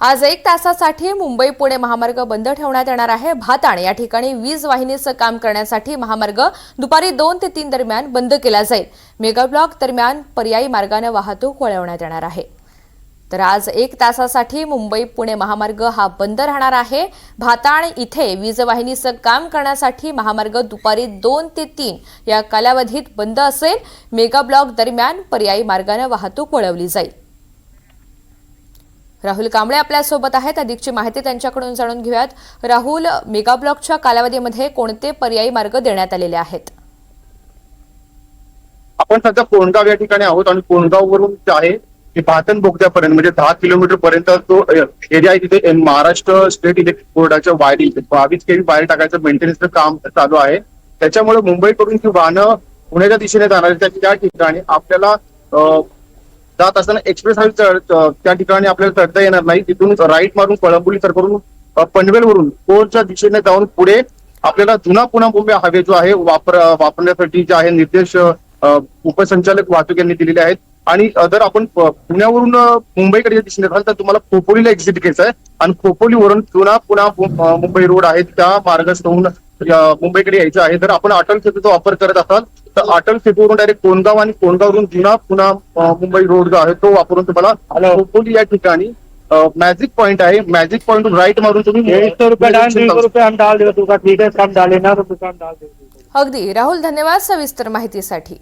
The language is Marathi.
आज एक तासासाठी मुंबई पुणे महामार्ग बंद ठेवण्यात येणार आहे. भाताण या ठिकाणी वीज वाहिनीचं काम करण्यासाठी महामार्ग दुपारी दोन ते तीन दरम्यान बंद केला जाईल. मेगा ब्लॉक दरम्यान पर्यायी मार्गानं वाहतूक वळवण्यात येणार आहे. तर आज एक तासासाठी मुंबई पुणे महामार्ग हा बंद राहणार आहे. भाताण इथे वीज वाहिनीचं काम करण्यासाठी महामार्ग दुपारी दोन ते तीन या कालावधीत बंद असेल. मेगा ब्लॉक दरम्यान पर्यायी मार्गानं वाहतूक वळवली जाईल. राहुल कांबळे आपल्यासोबत आहेत. अधिकची माहिती त्यांच्याकडून जाणून घेऊयात. राहुल मेगा ब्लॉकच्या कालावधीमध्ये कोणते पर्यायी मार्ग देण्यात आलेले आहेत? आपण सध्या कोणगाव या ठिकाणी आहोत आणि कोणगाव वरून जे आहे भातन बोगद्यापर्यंत म्हणजे दहा किलोमीटर पर्यंत तो एरिया आहे तिथे. महाराष्ट्र स्टेट इलेक्ट्रिक बोर्डाच्या वायरिंग बावीस केवी वायर टाकायचं मेंटेनन्सचं काम चालू आहे. त्याच्यामुळे मुंबईकडून ही वाहनं पुण्याच्या दिशेने जाणार त्या ठिकाणी आपल्याला जात असताना एक्सप्रेस हायवे त्या ठिकाणी आपल्याला चढता येणार नाही. तिथून राईट मारून कळंबोली तर करून पनवेलवरून कोरच्या दिशेने जाऊन पुढे आपल्याला जुना पुन्हा मुंबई हायवे जो आहे वापर वापरण्यासाठी जे आहे निर्देश उपसंचालक वाहतूक यांनी दिलेले आहेत. आणि जर आपण पुण्यावरून मुंबईकडे या दिशेने जाल तर तुम्हाला खोपोलीला एक्झिट घ्यायचं आहे. आणि खोपोलीवरून जुना पुन्हा मुंबई रोड आहे त्या मार्गासहून होऊन मुंबईकडे यायचं आहे. जर आपण अटल सेतूचा वापर करत असाल तर अटल सेतूवरून डायरेक्ट कोणगाव आणि कोणगाववरून जुना पुन्हा मुंबई रोड जो आहे तो वापरून तुम्हाला खोपोली या ठिकाणी मॅजिक पॉइंट आहे. मॅजिक पॉइंट राईट मारून तुम्ही डेढ़ सौ रुपया डाल डेढ़ सौ रुपया हम डाल देगा तू का ठीक है कम डाले ना तो दुकान डाल देगा अगदी. राहुल धन्यवाद सविस्तर माहितीसाठी.